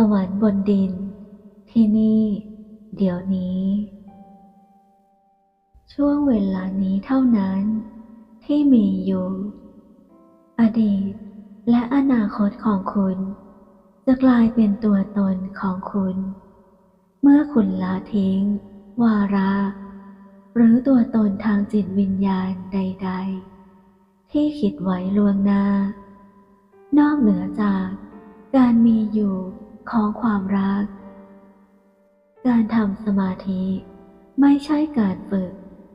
สวรรค์บนดิน ที่นี่ เดี๋ยวนี้ ช่วงเวลานี้เท่านั้น ที่มีอยู่ อดีตและอนาคตของคุณ จะกลายเป็นตัวตนของคุณ เมื่อคุณละทิ้ง วาระ หรือตัวตนทางจิตวิญญาณใด ๆ ที่คิดไว้ล่วงหน้า นอกเหนือจากการมีอยู่ ของความรัก การทำสมาธิไม่ใช่การฝึก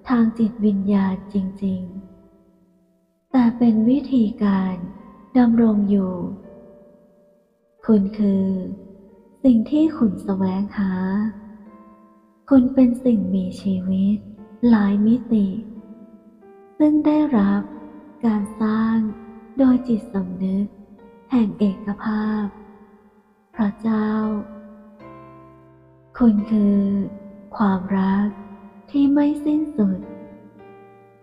ทางจิตวิญญาณจริง ๆ แต่เป็นวิธีการดำรงอยู่ คุณคือ สิ่งที่คุณแสวงหา คุณเป็นสิ่งมีชีวิตหลายมิติ ซึ่งได้รับการสร้างโดยจิตสำนึกแห่งเอกภาพ พระเจ้า คุณคือความรักที่ไม่สิ้นสุด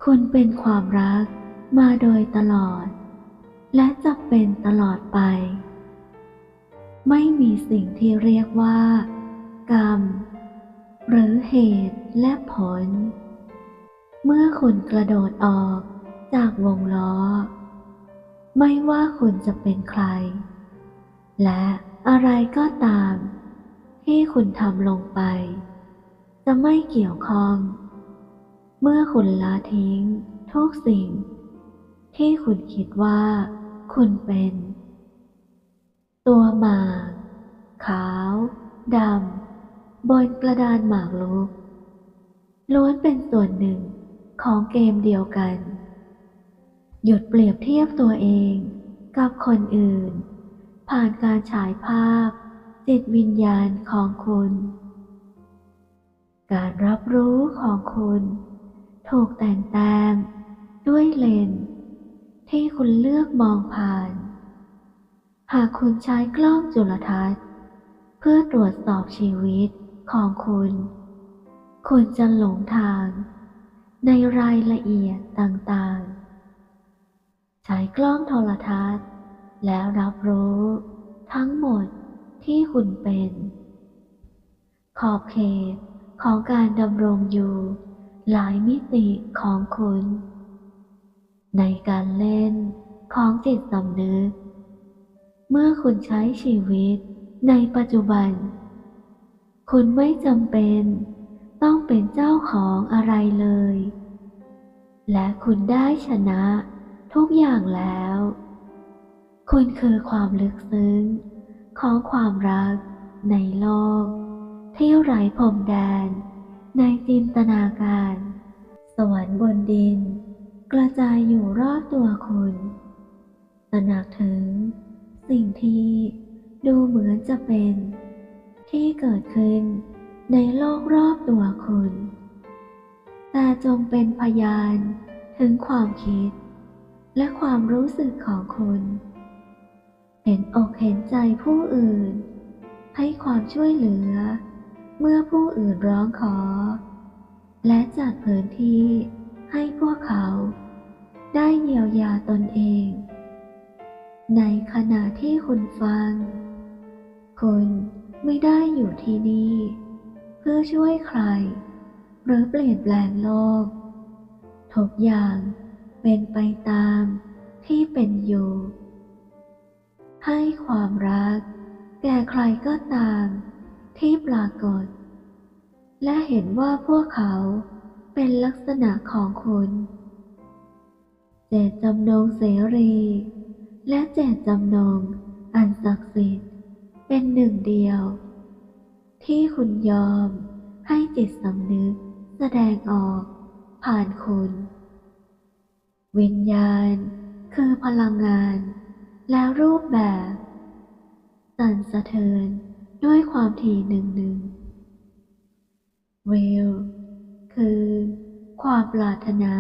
คุณเป็นความรักมาโดยตลอด และจะเป็นตลอดไป ไม่มีสิ่งที่เรียกว่า กรรม หรือเหตุและผล เมื่อคุณกระโดดออกจากวงล้อ ไม่ว่าคุณจะเป็นใคร และอะไรก็ตาม ที่คุณทำลงไป จะไม่เกี่ยวข้อง เมื่อคุณละทิ้งทุกสิ่ง ที่คุณคิดว่า คุณเป็น ตัวหมากขาวดำบนกระดานหมากรุกล้วนเป็นส่วนหนึ่งของเกมเดียวกัน หยุดเปรียบเทียบตัวเองกับคนอื่น ผ่านการฉายภาพ จิตวิญญาณของคุณ การรับรู้ของคุณ ถูกแต่งแต้มด้วยเลนส์ที่คุณเลือกมองผ่าน หากคุณใช้กล้องจุลทรรศน์ เพื่อตรวจสอบชีวิตของคุณ คุณจะหลงทาง ในรายละเอียดต่างๆ ใช้กล้องโทรทัศน์ แล้วรับรู้ทั้งหมดที่คุณเป็น ขอบเขตของการดำรงอยู่หลายมิติของคุณ ในการเล่นของจิตสำนึก เมื่อคุณใช้ชีวิตในปัจจุบัน คุณไม่จำเป็นต้องเป็นเจ้าของอะไรเลย และคุณได้ชนะทุกอย่างแล้ว คุณคือความลึกซึ้ง ของความรักในโลก ที่ไร้พรมแดน ในจินตนาการ สวรรค์บนดิน กระจายอยู่รอบตัวคุณตระหนักถึง สิ่งที่ดูเหมือนจะเป็น ที่เกิดขึ้นในโลกรอบตัวคุณ แต่จงเป็นพยานถึงความคิด และความรู้สึกของคุณ เห็นอกเห็นใจผู้อื่น ให้ความช่วยเหลือ เมื่อผู้อื่นร้องขอ และจัดพื้นที่ให้พวกเขา ได้เยียวยาตนเอง ในขณะที่คุณฟัง คุณไม่ได้อยู่ที่นี่ เพื่อช่วยใคร หรือเปลี่ยนแปลงโลก ทุกอย่างเป็นไปตามที่เป็นอยู่ ให้ความรัก แก่ใครก็ตามที่ปรากฏ และเห็นว่าพวกเขาเป็นลักษณะของคุณเจตจำนงเสรี และเจตจำนงอันศักดิ์สิทธิ์เป็นหนึ่งเดียว ที่คุณยอมให้จิตสำนึกแสดงออกผ่านคุณ วิญญาณคือพลังงาน และรูปแบบ สั่นสะเทือนด้วยความถี่หนึ่งหนึ่งวิลคือ ความปรารถนา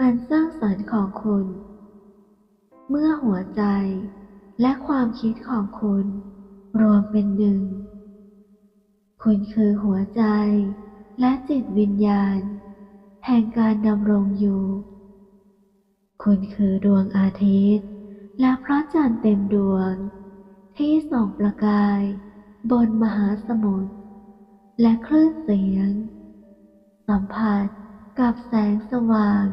อันสร้างสรรค์ของคุณ เมื่อหัวใจและความคิดของคุณ รวมเป็นหนึ่ง คุณคือหัวใจและจิตวิญญาณ แห่งการดำรงอยู่ คุณคือดวงอาทิตย์ และพระจันทร์เต็มดวง ที่ส่องประกาย บนมหาสมุทรและคลื่นเสียง สัมผัสกับแสงสว่าง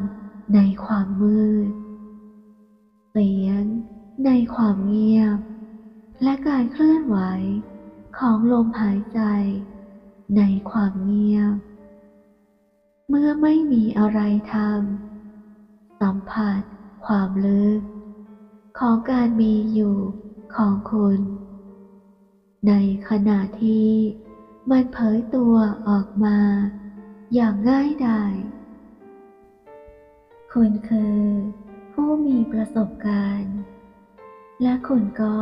ในความมืด เสียงในความเงียบ และการเคลื่อนไหวของลมหายใจ ในความเงียบ เมื่อไม่มีอะไรทำสัมผัสความลึก ของการมีอยู่ของคุณ ในขณะที่มันเผยตัวออกมา อย่างง่ายดายคุณคือ ผู้มีประสบการณ์ และคุณก็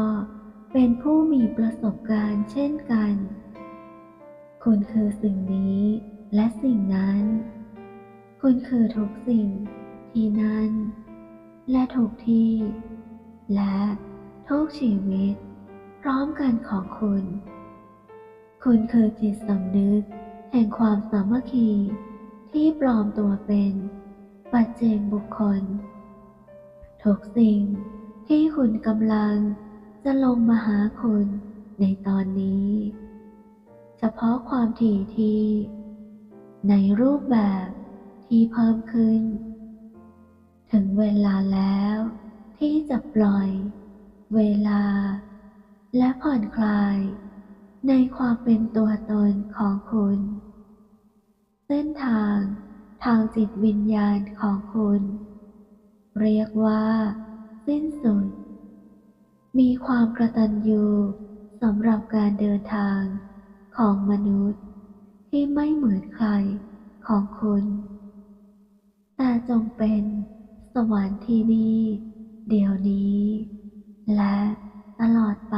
เป็นผู้มีประสบการณ์เช่นกัน คุณคือสิ่งนี้และสิ่งนั้น คุณคือทุกสิ่งที่นั่น และทุกที่ และทุกชีวิต พร้อมกันของคุณ คุณคือจิตสำนึก แห่งความสามัคคี ที่ปลอมตัวเป็น ปัจเจกบุคคล ทุกสิ่งที่คุณกำลังจะลงมาหาคุณในตอนนี้ เฉพาะความถี่ที่ ในรูปแบบที่เพิ่มขึ้น ถึงเวลาแล้ว ที่จะปล่อย เวลา และผ่อนคลาย ในความเป็นตัวตนของคุณ เส้นทางทางจิตวิญญาณของคุณ เรียกว่า สิ้นสุด มีความกระตันยูสำหรับการเดินทางของมนุษย์ ที่ไม่เหมือนใครของคุณ แต่จงเป็นสวรรค์ที่นี่ เดี๋ยวนี้ และตลอดไป